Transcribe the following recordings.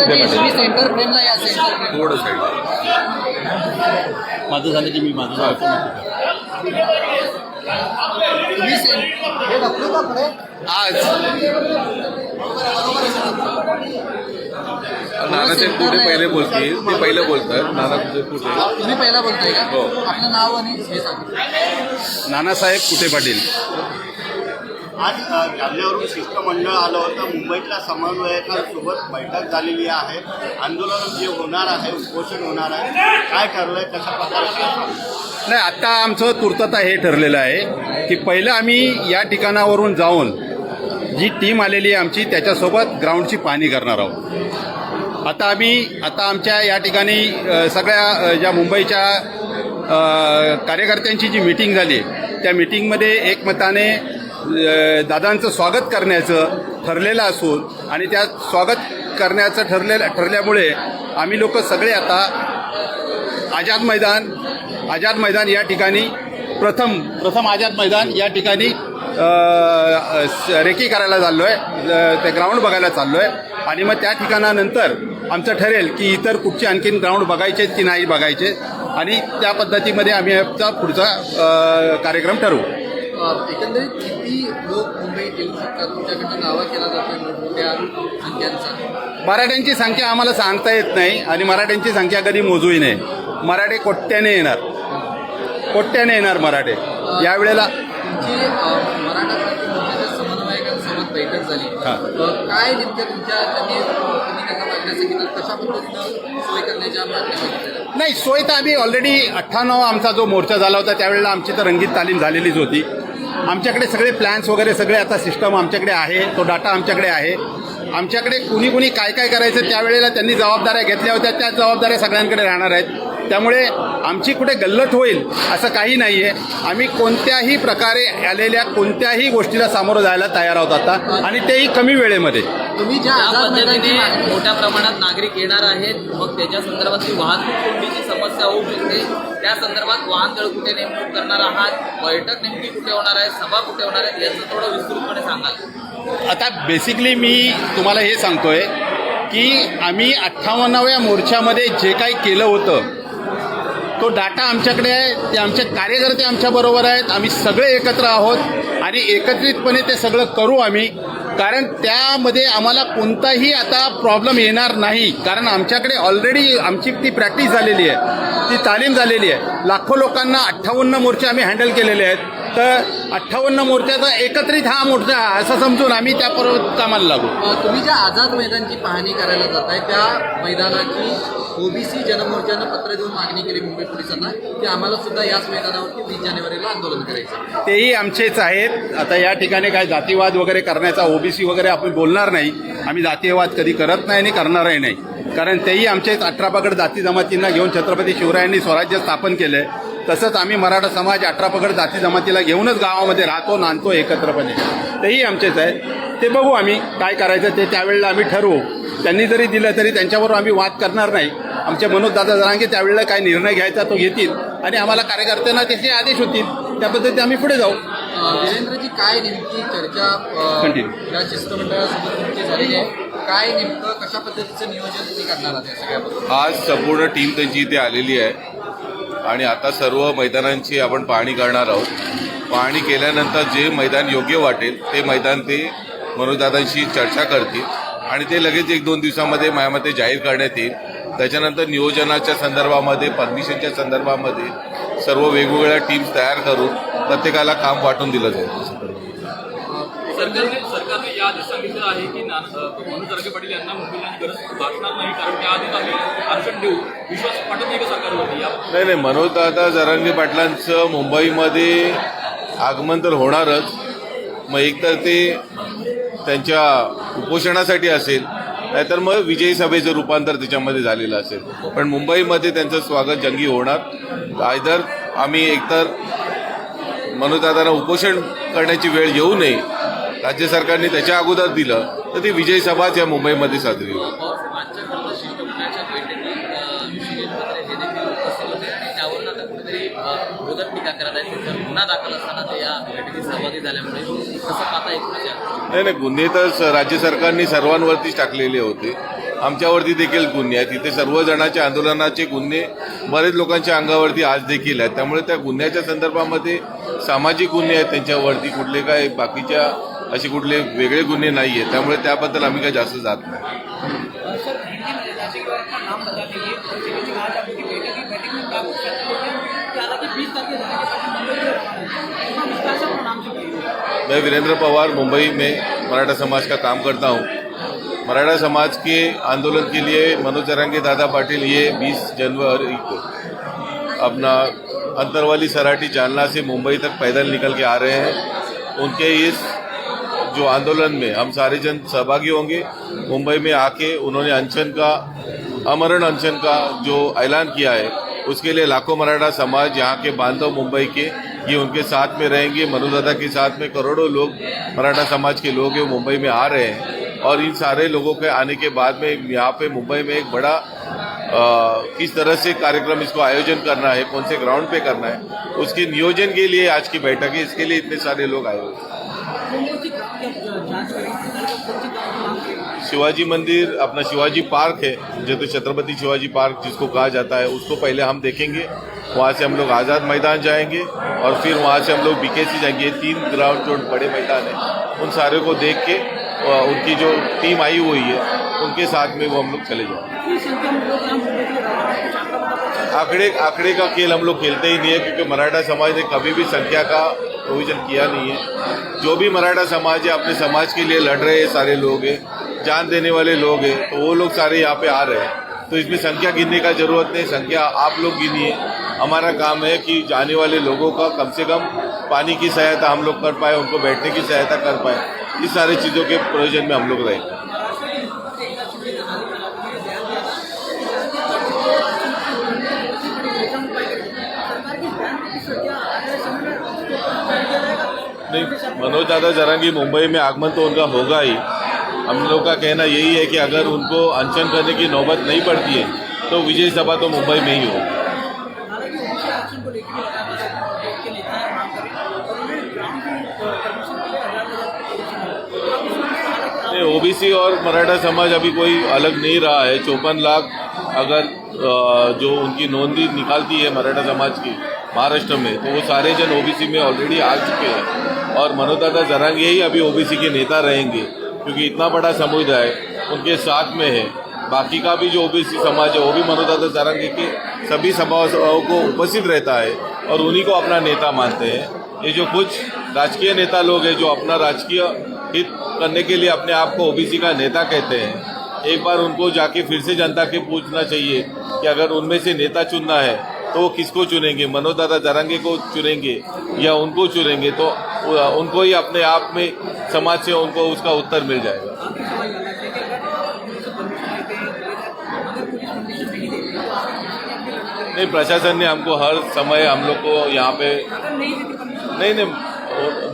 Centre फ्रेमला या centre frame थोडं side माझं झालं की मी माझं हे. आज. नानासाहेब कुठे पहिले बोलतील. ते पहिलं बोलतात. नानासाहेब कुठे तुम्ही पहिला बोलताय का? हो. आपलं नाव आणि हे सांगा. नानासाहेब कुठे पाटील? आज जालन्यावरून शिष्टमंडळ आलं होतं. मुंबईतल्या समन्वयकांसोबत बैठक झालेली आहे. आंदोलन जे होणार आहे उपोषण होणार आहे काय ठरलंय कशा प्रकारे नाही आत्ता आमचं तुर्तता हे ठरलेलं आहे की पहिलं आम्ही या ठिकाणावरून जाऊन जी टीम आलेली आहे आमची त्याच्यासोबत ग्राउंडची पाहणी करणार आहोत. आता आम्ही आता आमच्या या ठिकाणी सगळ्या ज्या मुंबईच्या कार्यकर्त्यांची जी मीटिंग झाली त्या मीटिंगमध्ये एकमताने दादांचं स्वागत करण्याचं ठरलेलं असून आणि त्या स्वागत करण्याचं ठरलेलं ठरल्यामुळे आम्ही लोक सगळे आता आझाद मैदान आझाद मैदान या ठिकाणी प्रथम प्रथम आझाद मैदान या ठिकाणी रेकी करायला चाललो आहे ते ग्राउंड बघायला चाललो आहे आणि मग त्या ठिकाणानंतर आमचं ठरेल की इतर कुठचे आणखीन ग्राउंड बघायचे की नाही बघायचे. आणि त्या पद्धतीमध्ये आम्ही आमचा पुढचा कार्यक्रम ठरवू. एकंदरीत किती लोक मुंबईत येऊ शकतात? तुमच्याकडनं दावा केला जातोय मोठ्या संख्यांचा. मराठ्यांची संख्या आम्हाला सांगता येत नाही आणि मराठ्यांची संख्या कधी मोजूही नाही. मराठे कोट्याने येणार. कोट्याने येणार मराठे. यावेळेला तुमची अं, मराठा क्रांती मोर्चाच्या समन्वयकांसोबत बैठक झाली. अं, काय नेमक्या तुमच्या त्यांनी तुम्ही त्यांना मागण्या सांगितलं कशा पद्धतीनं सोय करण्याच्या मागण्या मागितल्या नाही सोय तर आम्ही ऑलरेडी अठ्ठ्याण्णव आमचा जो मोर्चा झाला होता त्यावेळेला आमची तर रंगीत तालीम झालेलीच होती. आमच्याकडे सगळे प्लॅन्स वगैरे सगळे आता सिस्टम आमच्याकडे आहे. तो डाटा आमच्याकडे आहे. आमच्याकडे कुणी कुणी काय काय करायचं त्यावेळेला त्यांनी जबाबदाऱ्या घेतल्या होत्या. त्या जबाबदाऱ्या सगळ्यांकडे राहणार आहेत. त्यामुळे आमची कुठे गल्लत होईल असं काही नाही आहे आम्ही कोणत्याही प्रकारे आलेल्या कोणत्याही गोष्टीला सामोरं जायला तयार आहोत आता आणि तेही कमी वेळेमध्ये. तुम्ही ज्या पद्धतीने मोठ्या प्रमाणात नागरिक येणार आहेत. मग त्याच्या संदर्भातली वाहतूक कोंडीची समस्या होऊ शकते त्या संदर्भात वाहनतळ कुठे नेमणूक करणार आहात? बैठक नेमकी कुठे होणार आहे सभा कुठे होणार आहे याचं थोडं विस्तृतपणे सांगाल. आता बेसिकली मी तुम्हाला हे सांगतोय की आम्ही अठ्ठावन्नाव्या मोर्चामध्ये जे काही केलं होतं तो डाटा आमच्याकडे आहे ते आमचे कार्यकर्ते आमच्याबरोबर आहेत आम्ही सगळे एकत्र आहोत आणि एकत्रितपणे ते सगळं करू आम्ही. कारण त्यामध्ये आम्हाला कोणताही आता प्रॉब्लेम येणार नाही. कारण आमच्याकडे ऑलरेडी आमची ती प्रॅक्टिस झालेली आहे ती तालीम झालेली आहे. लाखो लोकांना अठ्ठावन्न मोर्चे आम्ही हँडल केलेले आहेत. तर अठ्ठावन्न मोर्चाचा एकत्रित हा मोर्चा असं समजून आम्ही त्या परत कामाला लागू. तुम्ही ज्या आझाद मैदानची पाहणी करायला जाताय त्या मैदानाची ओबीसी जनमोर्चानं पत्र देऊन मागणी केली मुंबई पोलिसांना की आम्हाला सुद्धा याच मैदानावरती वीस जानेवारीला आंदोलन करायचं तेही आमचेच आहेत. आता या ठिकाणी काय जातीवाद वगैरे करण्याचा ओबीसी वगैरे आपण बोलणार नाही. आम्ही जातीयवाद कधी करत नाही आणि करणारही नाही. कारण तेही आमचेच अठरा पगड जाती जमातींना घेऊन छत्रपती शिवरायांनी स्वराज्य स्थापन केलंय. तसंच आम्ही मराठा समाज अठरा पगड जाती जमातीला घेऊनच गावामध्ये राहतो नांदतो एकत्रपणे. तेही आमचेच आहेत. ते बघू आम्ही काय करायचं ते त्यावेळेला आम्ही ठरवू. त्यांनी जरी दिलं तरी त्यांच्याबरोबर आम्ही वाद करणार नाही. आमचे मनोज दादा जरांगे त्यावेळेला काय निर्णय घ्यायचा तो घेतील आणि आम्हाला कार्यकर्त्यांना त्याचे आदेश होतील. त्या पद्धतीने आम्ही पुढे जाऊ. अं, वीरेंद्रजी काय नेमकी चर्चा अं, Continue. या शिष्टमंडळासोबत तुमची झालेली आहे? काय नेमकं कशा पद्धतीचं नियोजन तुम्ही करणार आहात या सगळ्याबद्दल? आज संपूर्ण टीम त्यांची इथे आलेली आहे. आणि आता सर्व मैदानांची आपण पाहणी करणार आहोत. पाहणी केल्यानंतर जे मैदान योग्य वाटेल ते मैदान ते मनोजदादांशी चर्चा करतील आणि ते लगेच एक दोन दिवसामध्ये मायामध्ये जाहीर करण्यात येईल. त्याच्यानंतर नियोजनाच्या संदर्भामध्ये परमिशनच्या संदर्भामध्ये सर्व वेगवेगळ्या टीम्स तयार करून प्रत्येकाला काम वाटून दिलं जाईल. सरकारने सांगितलं आहे की मनोज जरगे पाटील यांना मुंबईला गरज भासणार नाही कारण त्याआधीच आम्ही आरक्षण देऊ विश्वास वाटत नाही का सरकारवरती या नाही मनोज दादा जरांगे पाटलांचं मुंबईमध्ये आगमन तर होणारच. मग एकतर ते त्यांच्या उपोषणासाठी असेल नाहीतर मग विजयी सभेचं रूपांतर त्याच्यामध्ये झालेलं असेल. पण मुंबईमध्ये त्यांचं स्वागत जंगी होणार. आयदर आम्ही एकतर मनोजदादांना उपोषण करण्याची वेळ येऊ नये राज्य सरकारने त्याच्या अगोदर दिलं तर ती विजय सभाच या मुंबईमध्ये साजरी नाही नाही गुन्हे तर राज्य सरकारने सर्वांवरतीच टाकलेले होते. आमच्यावरती देखील गुन्हे आहेत. तिथे सर्व जणांच्या आंदोलनाचे गुन्हे बरेच लोकांच्या अंगावरती आज देखील आहेत. त्यामुळे त्या गुन्ह्याच्या संदर्भामध्ये सामाजिक गुन्हे आहेत त्यांच्यावरती. कुठले काय बाकीच्या असे कुठले वेगळे गुन्हे नाही आहेत त्यामुळे त्याबद्दल आम्ही काही जास्त जात नाही. सर हिंदी में जैसे कि अपना नाम बता दीजिए और जैसे कि आज आपकी बैठक की बैठक में क्या कुछ चर्चा हुई है कि हालांकि बीस तारीख जाने के बाद मुंबई में रवाना है उसका विस्तार से अपना नाम से बताइए मैं वीरेंद्र पवार मुंबई में मराठा समाज का काम करता हूँ। मराठा समाज के आंदोलन के लिए मनोज जरांगे दादा पाटिल ये 20 जनवरी को अपना अंतरवाली सराठी जालना से मुंबई तक पैदल निकल के आ रहे हैं। उनके इस जो आंदोलन में हम सारे जन सहभागी होंगे मुंबई में आके उन्होंने अनशन का अमरण अनशन का जो ऐलान किया है उसके लिए लाखों मराठा समाज यहाँ के बांधव मुंबई के ये उनके साथ में रहेंगे। मनुदादा के साथ में करोड़ों लोग मराठा समाज के लोग हैं मुंबई में आ रहे हैं। और इन सारे लोगों के आने के बाद में यहाँ पे मुंबई में एक बड़ा अ, किस तरह से कार्यक्रम इसको आयोजन करना है कौन से ग्राउंड पे करना है उसके नियोजन के लिए आज की बैठक है। इसके लिए इतने सारे लोग आए हुए हैं कौन सी ग्राम की आप जाँच करेंगे कौन सी ग्राम का नाम करेंगे शिवाजी मंदिर, अपना शिवाजी पार्क है जो तो छत्रपति शिवाजी पार्क जिसको कहा जाता है, उसको पहले हम देखेंगे। वहाँ से हम लोग आज़ाद मैदान जाएँगे और फिर वहाँ से हम लोग बीकेसी जाएँगे। ये तीन ग्राउंड जो बड़े मैदान हैं, उन सारे को देख के उनकी जो टीम आई हुई है, उनके साथ में वो हम लोग चले जाएँगे। के आंकड़े आंकड़े का खेल हम लोग खेलते ही नहीं है, क्योंकि मराठा समाज ने कभी भी संख्या का प्रोविज़न किया नहीं है। जो भी मराठा समाज है, अपने समाज के लिए लड़ रहे हैं सारे लोग हैं। जान देने वाले लोग हैं तो वो लोग सारे यहाँ पे आ रहे हैं। तो इसमें संख्या गिनने का ज़रूरत नहीं, संख्या आप लोग गिनिए। हमारा काम है कि जाने वाले लोगों का कम से कम पानी की सहायता हम लोग कर पाए, उनको बैठने की सहायता कर पाए। इस सारी चीज़ों के प्रयोजन में हम लोग ही जाएगा नहीं, मनोज दादा जरांगी मुंबई में आगमन तो उनका होगा ही। हम लोग का कहना यही है कि अगर उनको अनशन करने की नौबत नहीं पड़ती है तो विजय सभा तो मुंबई में ही हो ओबीसी और मराठा समाज अभी कोई अलग नहीं रहा है। चौपन लाख अगर जो उनकी नोंदी निकालती है मराठा समाज की, महाराष्ट्र में तो वो सारे जन ओबीसी में ऑलरेडी आ चुके हैं। और मनोदादा जरांगे ही अभी ओबीसी के नेता रहेंगे। क्योंकि इतना बड़ा समुदाय उनके साथ में है। बाकी का भी जो ओबीसी समाज है, वो भी मनोदादा जरांगे के सभी सभाओं को उपस्थित रहता है और उन्हीं को अपना नेता मानते हैं। ये जो कुछ राजकीय नेता लोग हैं, जो अपना राजकीय हित करने के लिए अपने आप को ओबीसी का नेता कहते हैं, एक बार उनको जाके फिर से जनता के पूछना चाहिए कि अगर उनमें से नेता चुनना है तो वो किसको चुनेंगे? मनोज दादा जरांगे को चुनेंगे या उनको चुनेंगे? तो उनको ही अपने आप में समाज से उनको उसका उत्तर मिल जाएगा। नहीं, प्रशासन ने हमको हर समय हम लोग को यहाँ पे नहीं नहीं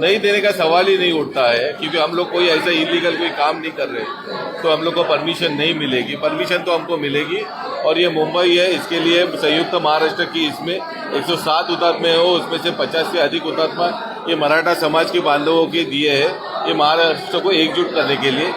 नहीं देने का सवाल ही नहीं उठता है, क्योंकि हम लोग कोई ऐसा इलीगल कोई काम नहीं कर रहे। तो हम लोग को परमिशन नहीं मिलेगी। परमिशन तो हमको मिलेगी। और ये मुंबई है, इसके लिए संयुक्त महाराष्ट्र की इसमें 107 हुतात्मे हो, उसमें से 50 से अधिक हुतात्मा ये मराठा समाज के बांधवों के दिए है ये महाराष्ट्र को एकजुट करने के लिए।